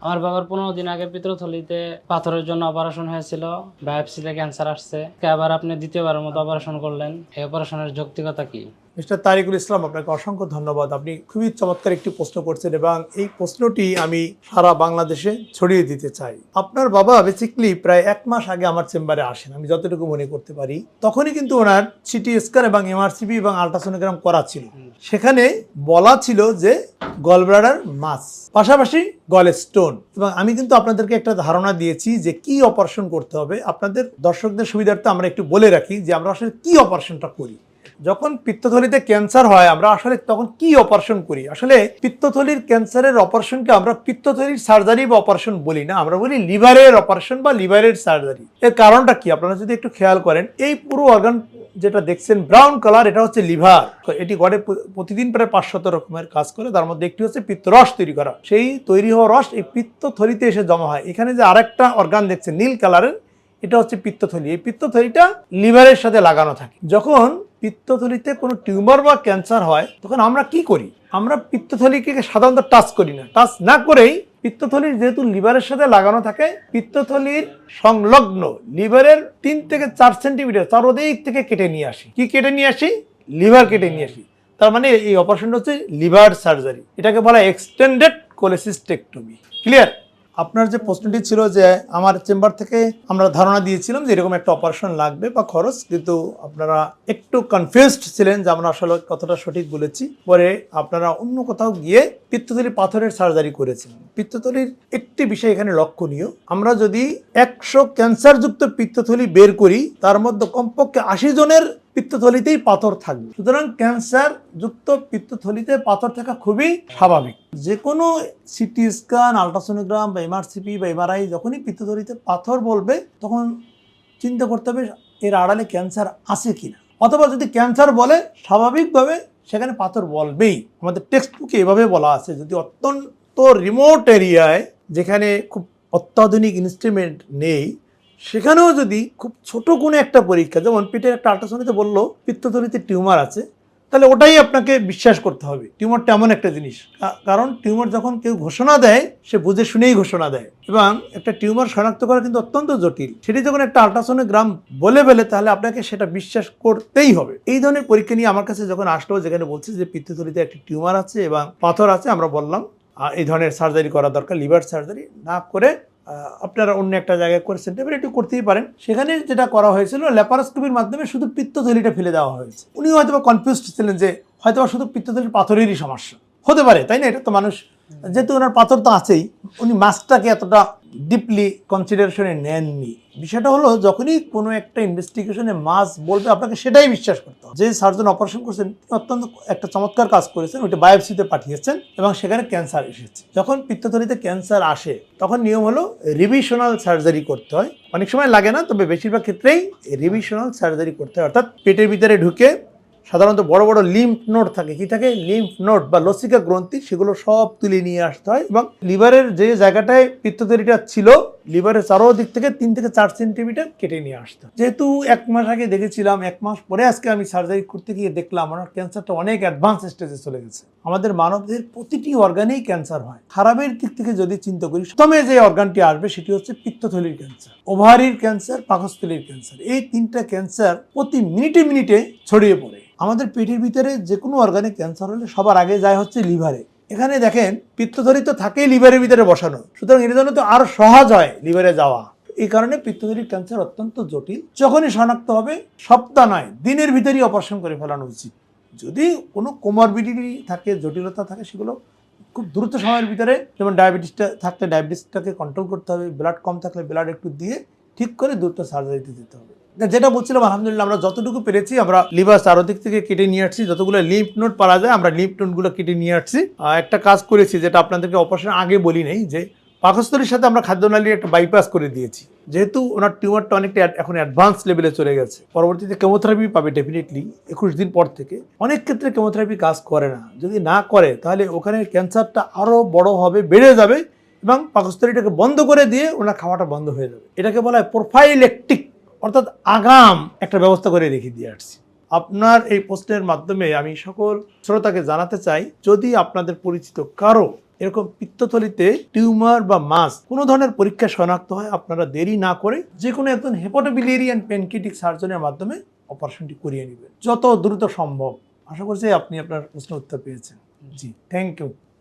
আমার বাবার পনেরো দিন আগে পিত্রথলিতে পাথরের জন্য অপারেশন হয়েছিল। বায়োপসিতে ক্যান্সার আসছে। আবার আপনি দ্বিতীয়বারের মতো অপারেশন করলেন। এই অপারেশনের যৌক্তিকতা কি? মিস্টার তারিকুল ইসলাম আপনাকে অসংখ্য ধন্যবাদ। আপনি খুবই চমৎকার একটি প্রশ্ন করছেন এবং এই প্রশ্নটি আমি সারা বাংলাদেশে ছড়িয়ে দিতে চাই। আপনার বাবা বেসিকলি প্রায় এক মাস আগে আমার চেম্বারে আসেন আমি যতটুকু মনে করতে পারি। তখনই কিন্তু ওনার সিটি স্ক্যান এবং এমআরসিপি এবং আলট্রাসোনোগ্রাম করা ছিল। সেখানে বলা ছিল যে গলব্লাডার মাস পাশাপাশি গল স্টোন এবং আমি কিন্তু আপনাদেরকে একটা ধারণা দিয়েছি যে কি অপারেশন করতে হবে। আপনাদের দর্শকদের সুবিধার্থে আমরা একটু বলে রাখি যে আমরা আসলে কি অপারেশনটা করি। যখন পিত্তথলিতে ক্যান্সার হয়, আমরা আসলে তখন কি অপারেশন করি? আসলে পিত্তথলির ক্যান্সারের অপারেশনকে আমরা পিত্তথলির সার্জারি বা অপারেশন বলি না, আমরা বলি লিভারের অপারেশন বা লিভারের সার্জারি এর কারণটা কি? আপনারা যদি একটু খেয়াল করেন, এই পুরো অর্গান যেটা দেখছেন ব্রাউন কালার এটা হচ্ছে লিভার এটি গড়ে প্রতিদিন প্রায় পাঁচশত রকমের কাজ করে, তার মধ্যে একটি হচ্ছে পিত্তরস তৈরি করা। সেই তৈরি হওয়া রস এই পিত্তথলিতে এসে জমা হয়। এখানে যে আরেকটা অর্গান দেখছেন, নীল কালারের এটা হচ্ছে পিত্তথলি। এই পিত্তথলিটা লিভারের সাথে লাগানো থাকে। যখন পিত্তথলিতে কোনো টিউমার বা ক্যান্সার হয়, তখন আমরা কি করি? আমরা পিত্তথলিকে সাধারণত টাচ করি না। টাচ না করেই পিত্তথলির যেহেতু লিভারের সাথে লাগানো থাকে, পিত্তথলির সংলগ্ন লিভারের তিন থেকে চার সেন্টিমিটার চার ওদিক থেকে কেটে নিয়ে আসি। কি কেটে নিয়ে আসি? লিভার কেটে নিয়ে আসি। তার মানে এই অপারেশনটা হচ্ছে লিভার সার্জারি। এটাকে বলা এক্সটেন্ডেড কোলেসিস্টেকটমি। ক্লিয়ার? আপনার যে প্রশ্নটি ছিল যে আমার চেম্বার থেকে আমরা ধারণা দিয়েছিলাম যে এরকম একটা অপারেশন লাগবে বা খরচ, কিন্তু আপনারা একটু কনফিউজড ছিলেন যে আমরা আসলে কতটা সঠিক বলেছি। পরে আপনারা অন্য কোথাও গিয়ে পিত্তথলি পাথরের সার্জারি করেছেন। পিত্তথলির একটি বিষয় এখানে লক্ষণীয়। আমরা যদি একশো ক্যান্সারযুক্ত পিত্তথলি বের করি, তার মধ্যে কমপক্ষে আশি জনের পিত্তথলিতেই পাথর থাকবে। সুতরাং ক্যান্সার যুক্ত পিত্তথলিতে পাথর থাকা খুবই স্বাভাবিক। যে কোনো সিটি স্ক্যান, আলট্রাসোনোগ্রাম বা এমআরসিপি বা এমআরআই যখনই পিত্তথলিতে পাথর বলবে, তখন চিন্তা করতে হবে এর আড়ালে ক্যান্সার আছে কিনা। অথবা যদি ক্যান্সার বলে, স্বাভাবিকভাবে সেখানে পাথর বলবেই। আমাদের টেক্সট বুকে এভাবে বলা আছে, যদি অত্যন্ত রিমোট এরিয়ায় যেখানে খুব অত্যাধুনিক ইনস্ট্রুমেন্ট নেই সেখানেও যদি খুব ছোট কোনো একটা পরীক্ষা, যেমন পেটের একটা আল্ট্রাসাউন্ডে বলল, পিত্তথলিতে টিউমার আছে, তাহলে ওটাই আপনাকে বিশ্বাস করতে হবে। টিউমারটা এমন একটা জিনিস। কারণ টিউমার যখন কেউ ঘোষণা দেয়, সে বুঝে শুনেই ঘোষণা দেয়। এবং একটা টিউমার শনাক্ত করা কিন্তু অত্যন্ত জটিল। সেটি যখন একটা আল্ট্রাসোনোগ্রাম বলে ফেলে, তাহলে আপনাকে সেটা বিশ্বাস করতেই হবে। এই ধরনের পরীক্ষা নিয়ে আমার কাছে যখন আসলো, যেখানে বলছে যে পিত্তথলিতে একটি টিউমার আছে এবং পাথর আছে, আমরা বললাম এই ধরনের সার্জারি করা দরকার, লিভার সার্জারি না করে আপনারা অন্য একটা জায়গায় করেছেন। এবার একটু করতেই পারেন। সেখানে যেটা করা হয়েছিল, ল্যাপারোস্কোপির মাধ্যমে শুধু পিত্তথলিটা ফেলে দেওয়া হয়েছে। উনি হয়তো বা কনফিউজড ছিলেন যে হয়তো শুধু পিত্তথলির পাথরেরই সমস্যা। হতে পারে, তাই না? এটা তো মানুষ, যেহেতু ওনার পাথর তো আছেই, উনি মাছটাকে এতটা ডিপলি কনসিডারেশনে নেননি। বিষয়টা হলো, যখনই কোনো একটা ইনভেস্টিগেশনে মাছ বলবে, আপনাকে সেটাই বিশ্বাস করতে হবে। যে সার্জন অপারেশন করছেন অত্যন্ত একটা চমৎকার কাজ করেছেন, ওইটা বায়োপসিতে পাঠিয়েছেন এবং সেখানে ক্যান্সার এসেছে। যখন পিত্তথলিতে ক্যান্সার আসে, তখন নিয়ম হলো রিভিশনাল সার্জারি করতে হয়। অনেক সময় লাগে না, তবে বেশিরভাগ ক্ষেত্রেই রিভিশনাল সার্জারি করতে হয়। অর্থাৎ পেটের ভিতরে ঢুকে সাধারণত বড় বড় লিম্ফ নোড থাকে। কি থাকে? লিম্ফ নোড বা লসিকা গ্রন্থি, সেগুলো সব তুলে নিয়ে আসতে হয় এবং লিভারের যে জায়গাটায় পিত্তথলিটা ছিল লিভারের চারোদিক থেকে তিন থেকে চার সেন্টিমিটার কেটে নিয়ে আসতে। যেহেতু এক মাস আগে দেখেছিলাম, এক মাস পরে আজকে আমি সার্জারি করতে গিয়ে দেখলাম, আমার ক্যান্সারটা অনেক অ্যাডভান্স স্টেজে চলে গেছে। আমাদের মানবদের প্রতিটি অর্গানেই ক্যান্সার হয়। খারাপের দিক থেকে যদি চিন্তা করি, প্রথমে যে অর্গানটি আসবে, সেটি হচ্ছে পিত্তথলির ক্যান্সার, ওভারির ক্যান্সার, পাকস্থলীর ক্যান্সার। এই তিনটা ক্যান্সার প্রতি মিনিটে মিনিটে ছড়িয়ে পড়ে। আমাদের পেটের ভিতরে যে কোনো অর্গানে ক্যান্সার হলে সবার আগে যায় হচ্ছে লিভারে এখানে দেখেন পিত্তথলি তো থাকেই লিভারের ভিতরে বসানো। সুতরাং এর জন্য তো আরও সহজ হয় লিভারে যাওয়া। এই কারণে পিত্তথলির ক্যান্সার অত্যন্ত জটিল। যখনই শনাক্ত হবে, সপ্তাহ নয়, দিনের ভিতরেই অপারেশন করে ফেলানো উচিত। যদি কোনো কোমরবিডিটি থাকে, জটিলতা থাকে, সেগুলো খুব দ্রুত সময়ের ভিতরে, যেমন ডায়াবেটিসটা থাকলে ডায়াবেটিসটাকে কন্ট্রোল করতে হবে ব্লাড কম থাকলে ব্লাড একটু দিয়ে ঠিক করে দ্রুত সার্জারিতে দিতে হবে। যেটা বলছিলাম, আলহামদুলিল্লাহ আমরা যতটুকু পেরেছি, আমরা লিভার চারোদিক থেকে কেটে নিয়ে আসছি। যতগুলো লিম্ফ নোট পারা যায়, আমরা লিম্ফ নোটগুলো কেটে নিয়ে আসছি। একটা কাজ করেছি, যেটা আপনাদেরকে অপারেশন আগে বলি নেই, যে পাকস্থলীর সাথে আমরা খাদ্য খাদ্যনালীর একটা বাইপাস করে দিয়েছি। যেহেতু ওনার টিউমারটা অনেকটা এখন অ্যাডভান্স লেভেলে চলে গেছে। পরবর্তীতে কেমোথেরাপি পাবে ডেফিনেটলি একুশ দিন পর থেকে। অনেক ক্ষেত্রে কেমোথেরাপি কাজ করে না। যদি না করে, তাহলে ওখানে ক্যান্সারটা আরও বড় হবে, বেড়ে যাবে এবং পাকস্থলীটাকে বন্ধ করে দিয়ে ওনার খাওয়াটা বন্ধ হয়ে যাবে। এটাকে বলা হয় প্রোফাইলেকটিক অর্থাৎ আগাম একটা ব্যবস্থা করে রেখে দিয়ে আসছি। আপনার এই প্রশ্নের মাধ্যমে আমি সকল শ্রোতাকে জানাতে চাই, যদি আপনাদের পরিচিত কারও এরকম পিত্তথলিতে টিউমার বা মাস কোনো ধরনের পরীক্ষা শনাক্ত হয়, আপনারা দেরি না করে যে কোনো একজন হেপাটোবিলেরিয়ান পেনকিটিক সার্জনের মাধ্যমে অপারেশনটি করিয়ে নেবেন। যত দ্রুত সম্ভব। আশা করছি আপনি আপনার প্রশ্ন উত্তর পেয়েছেন। জি থ্যাংক ইউ